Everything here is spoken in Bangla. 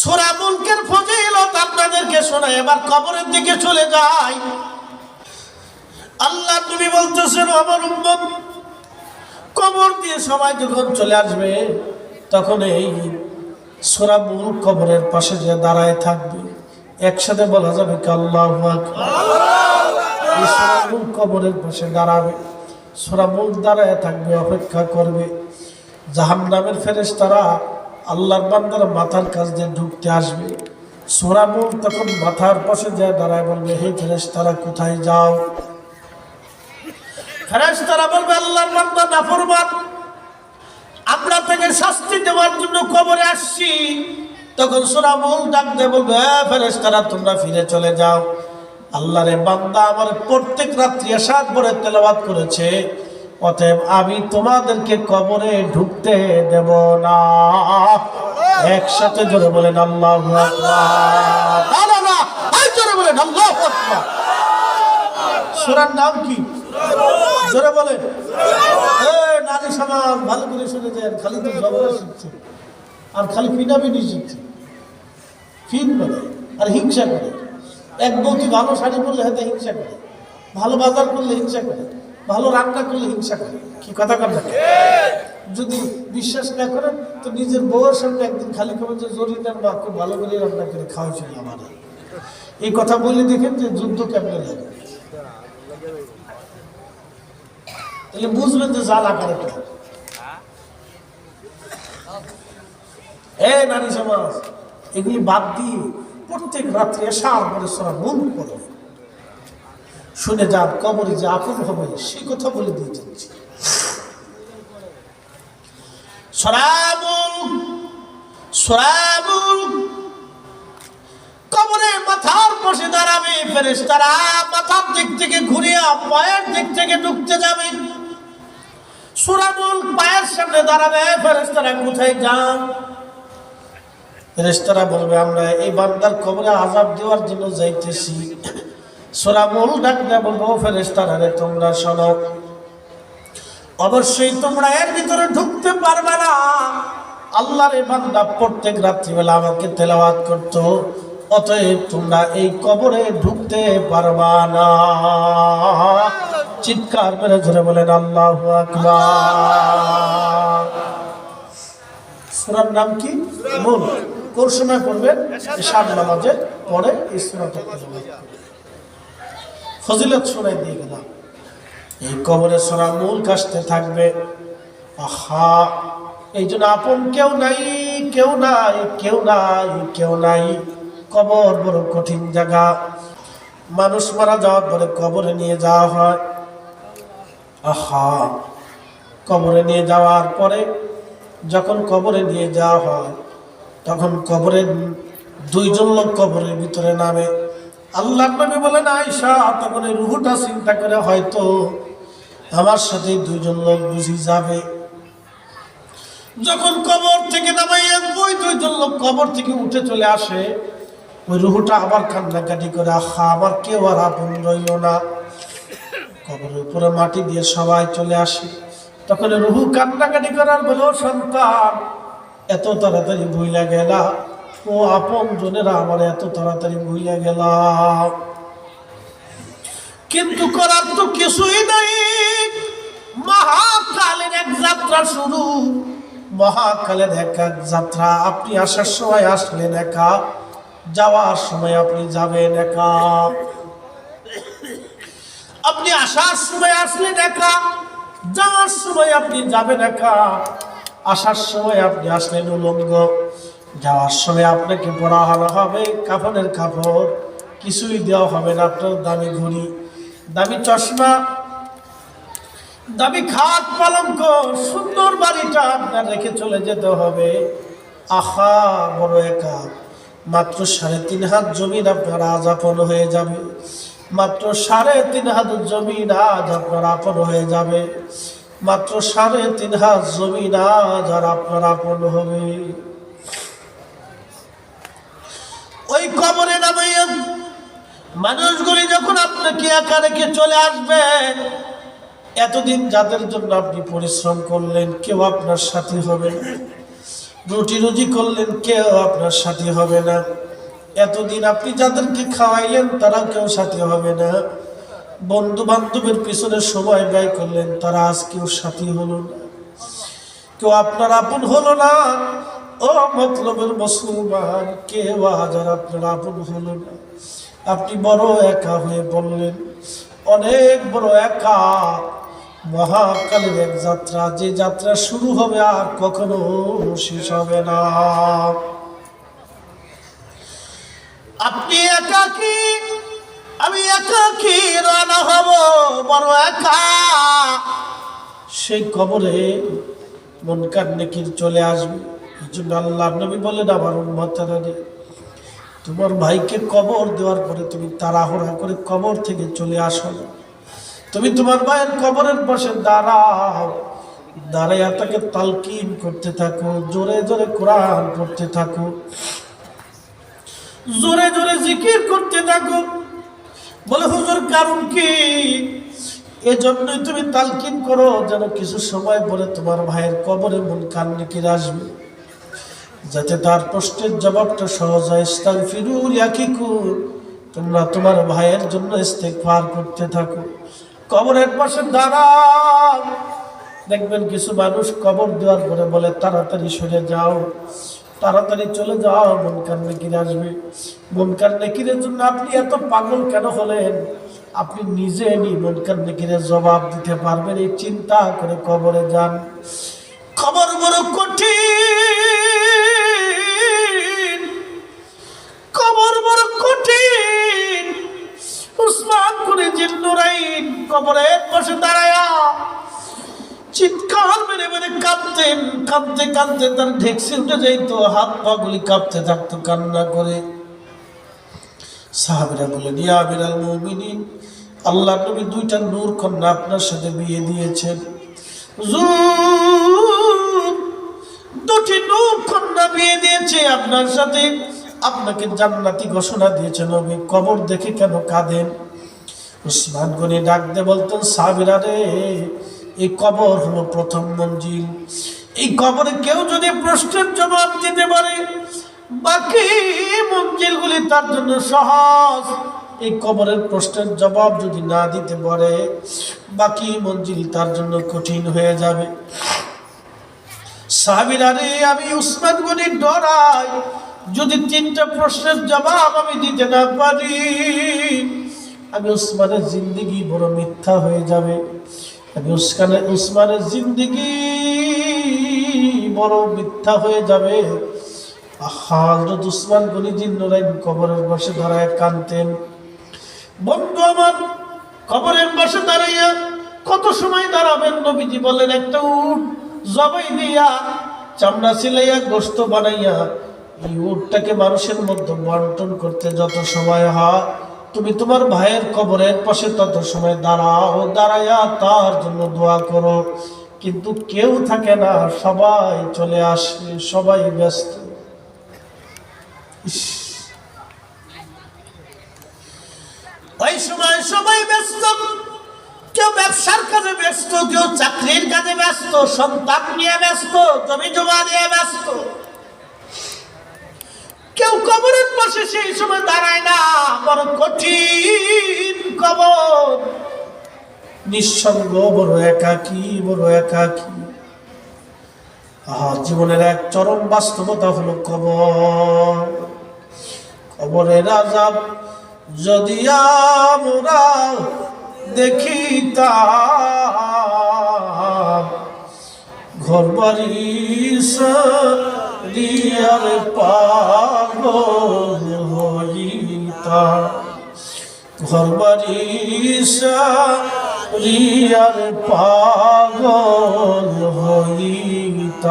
সোরা মুলকের ফজিলত আপনাদেরকে শোনায় এবার কবরের দিকে চলে যায় আল্লাহ তুমি বলতেছেন আমার উম্মত, কবর দিয়ে সবাই যখন চলে আসবে, তখন এই সোরা মূল কবরের পাশে যে দাঁড়ায় থাকবে, একসাথে বলা যাবে কি, আল্লাহ মূল কবরের পাশে দাঁড়াবে, সোরা মুখ দাঁড়ায় থাকবে, অপেক্ষা করবে। জাহান নামের ফেরেস তারা আল্লাহর বান্দার মাথার কাছ দিয়ে ঢুকতে আসবে। সোরা তখন মাথার পাশে যায় দাঁড়ায় বলবে, হে ফেরেস তারা কোথায় যাও? ফেরেস তারা বলবে, আল্লাহর বান্দা নাফরমান। আমরা থেকে শাস্তি দেওয়ার জন্য কবরে আসছি। তখন সোরা মুখ ডাক দিয়ে, বলবে হ্যাঁ ফেরেস তারা তোমরা ফিরে চলে যাও। আল্লাহরে বান্দা আমার প্রত্যেক রাত্রি আসার পরে তেলাবাদ করেছে। অতএব আমি তোমাদেরকে কবরে ঢুকতে দেব না। একসাথে জোরে বলেন, আল্লাহ বলেন, আল্লাহ সুরার নাম কি? জোরে বলেন। এ নারী সমাজ, ভালো করে শুনে যান খালি তো ঝগড়া শিখছে। আর খালি পিনাপিনি শিখছে। ফিন বলে, আর হিংসা করে। এক বৌতি ভালো শাড়ি পরলে হাতে হিংসা করে। ভালো বাজার করলে হিংসা করে। ভালো রান্না করলে হিংসা করে। কি কথা কথা যদি বিশ্বাস না করেন, তো নিজের বউয়ের সামনে একদিন খালি করবেন যে জরিনার মা খুব ভালো করে রান্না করে খাওয়া খাওয়াইছিল আমার এই কথা বলে দেখেন যে, যুদ্ধ কেমন লাগে। তাহলে বুঝবেন যে, জাল আকারে এ নারী সমাজ, এগুলি বাদ দিয়ে প্রত্যেক রাত্রে এসার পরে মন করবে শুনে যার কবরে যে আপন হবে, সে কথা বলে দিয়ে যাচ্ছি। কবরে মাথার পাশে দাঁড়াবে মাথার দিক থেকে ঘুরিয়া পায়ের দিক থেকে ঢুকতে যাবে। পায়ের সামনে দাঁড়াবে যান? ফেরেশতারা বলবে, আমরা এই বান্দার কবরে আজাব দেওয়ার জন্য যাইতেছি। সোরামুল ডাকতে বলব ফেরেশতারা রে তোমরা শোনো। অবশ্যই তোমরা এর ভিতরে ঢুকতে পারবে না। আল্লাহর বান্দা প্রত্যেক রাত্রিবেলা আমাকে তেলাওয়াত করতো, অতএব তোমরা এই কবরে ঢুকতে পারবা না। চিৎকার মেরে ধরে বলেন, আল্লাহ সুরার নাম কি? মূল। কোন সময় পড়বেন? সাত নামাজের পরে করবেন। ফজিলত শোনাই দিয়ে গেলাম এই কবরে সোনা মূল কাশতে থাকবে। আহা, এই জন্য আপন কেউ নাই কেউ নাই কেউ নাই কেউ নাই। কবর বড় কঠিন জায়গা। মানুষ মারা যাওয়ার পরে কবরে নিয়ে যাওয়া হয়। আহা, কবরে নিয়ে যাওয়ার পরে যখন কবরে নিয়ে যাওয়া হয়, তখন কবরের দুইজন লোক কবরের ভিতরে নামে। আল্লাহ নবী বলেন আয়সা তখন এই রুহুটা চিন্তা করে হয়তো আমার সাথে দুজন লোক বুঝি যাবে। যখন কবর থেকে নামাইয়া ওই দুইজন লোক কবর থেকে উঠে চলে আসে, ওই রুহুটা আবার কান্নাকাটি করে, আহা, আমার কেউ আর আপন রইল না। কবরের উপরে মাটি দিয়ে সবাই চলে আসে। তখন রুহু কান্নাকাটি করার বলো সন্তান, এত তাড়াতাড়ি ভুইলা গেলা। ও আপন জনেরা আমার এত তাড়াতাড়ি ভুইলা গেলা। কিন্তু করার তো কিছুই নাই। মহাকালের এক যাত্রা শুরু। মহাকালের এক এক যাত্রা। আপনি আসার সময় আসলেন একা। যাওয়ার সময় আপনি যাবেন একা। আপনি আসার সময় আসলেন একা। যাওয়ার সময় আপনি যাবেন একা। আসার সময় আপনি আসলেন উলঙ্গ। যাওয়ার সময় আপনাকে পড়ানো হবে, কাফনের কাপড়, কিছুই দেওয়া হবে না আপনার দামি ঘড়ি, দামি চশমা, দামি খাট পালঙ্ক, সুন্দর বাড়িটা আপনার রেখে চলে যেতে হবে। আহা, বড় একা। মাত্র সাড়ে তিন হাত জমিন আপনার আজ আপন হয়ে যাবে। মাত্র সাড়ে তিন হাত জমিন আজ আপনার আপন হয়ে যাবে। মাত্র সাড়ে তিন হাত জমিন আজ আর আপনার আপন হবে। ওই কবরে নামাইয়া মানুষগুলি যখন আপনাকে একা রেখে চলে আসবে, এতদিন যাদের জন্য আপনি পরিশ্রম করলেন, কেউ আপনার সাথী হবে না। রুটি রুজি করলেন, কেউ আপনার সাথী হবে না। এতদিন আপনি যাদেরকে খাওয়াইলেন, তারাও কেউ সাথী হবে না। বন্ধু বান্ধবের পিছনে সময় ব্যয় করলেন, তারা আজ কেউ সাথী হলো না। কেউ আপনার আপন হলো না। ও মতলবের না আপনি বড় একা হয়ে বললেন, অনেক বড় একা। মহাকালের এক যাত্রা, যে যাত্রা শুরু হবে আর কখনো শেষ হবে না। আপনি একা কি? আমি একা কি রানা হব? বড় একা। সেই কবরে মন কান্নেকির চলে আসবে। জন্য আল্লাহ নবী বলেন, আমার উন্মতারা তোমার ভাইকে কবর দেওয়ার পরে তুমি তাড়াহুড়া করে কবর থেকে চলে আসো। তুমি তোমার ভাইয়ের কবরের পাশে দাঁড়াও। দাঁড়াইয়া তাকে তালকিন করতে থাকো, জোরে জোরে কোরআন করতে থাকো। জোরে জোরে জিকির করতে থাকো। বলে, হুজুর, কারণ কি? এজন্যই তুমি তালকিন করো, যেন কিছু সময় পরে তোমার ভাইয়ের কবরে মন কান্নিকির আসবে। যাতে তার প্রশ্নের জবাবটা সহজ হয়। ইস্তাক তোমরা তোমার ভাইয়ের জন্য ইস্তেকফার করতে থাকো। কবরের পাশে দাঁড়াও। দেখবেন কিছু মানুষ কবর দেওয়ার পরে বলে, তাড়াতাড়ি সরে যাও। তাড়াতাড়ি চলে যাও, মন কান্নে কিনে আসবে। মন কান্নে কিনের জন্য আপনি এত পাগল কেন হলেন? আপনি নিজে নি মন কান্নে কিনে জবাব দিতে পারবেন। এই চিন্তা করে কবরে যান। খবর বড় আল্লাহ নবী দুইটা নূর কন্যা আপনার সাথে বিয়ে দিয়েছেন। দুটি নূর কন্যা বিয়ে দিয়েছে আপনার সাথে। আপনাকে জান্নাতি ঘোষণা দিয়েছেন কবর দেখে কেন কাঁদেন? উসমান গনি ডাকতে বলতেন সাবিরা রে, এই কবর হলো প্রথম মঞ্জিল। এই কবরে কেউ যদি প্রশ্নের জবাব দিতে পারে, বাকি মঞ্জিলগুলি তার জন্য সহজ। এই কবরের প্রশ্নের জবাব যদি না দিতে পারে, বাকি মঞ্জিল তার জন্য কঠিন হয়ে যাবে। সাহাবিরা রে, আমি উসমান গনি ডরাই। যদি তিনটা প্রশ্নের জবাব আমি দিতে না পারি আমি উসমানের জিন্দিগি বড় মিথ্যা হয়ে যাবে। আমি উসমানের উসমানের জিন্দিগি বড় মিথ্যা হয়ে যাবে। হজরত উসমান গনি জিন্নরাইন কবরের পাশে দাঁড়ায় কানতেন বন্ধু আমার, কবরের পাশে দাঁড়াইয়া কত সময় দাঁড়াবেন? নবীজি বলেন একটা উট জবাই দিয়া চামড়া সিলাইয়া গোস্ত বানাইয়া, এই উটটাকে মানুষের মধ্যে বন্টন করতে যত সময় হয় তুমি তোমার ভাইয়ের কবরের পাশে তত সময় দাঁড়াও, দাঁড়াইয়া তার জন্য দোয়া করো। কিন্তু কেউ থাকে না, সবাই চলে আসে, সবাই ব্যস্ত। ওই সময় সবাই ব্যস্ত, কেউ ব্যবসার কাজে ব্যস্ত, কেউ চাকরির কাজে ব্যস্ত, সন্তান নিয়ে ব্যস্ত জমি জমা নিয়ে ব্যস্ত। কেউ কবরের পাশে সেই সময় দাঁড়ায় না বড় কঠিন কবর। নিঃসঙ্গ, বড় একাকী বড় একাকী। জীবনের এক চরম বাস্তবতা হলো কবর। কবরের আজাব যদি আমরা দেখিতাম ঘর বাড়ি রিয়ার পাগল হইতাম ঘর বাড়ি রিয়ার পাগল হইতাম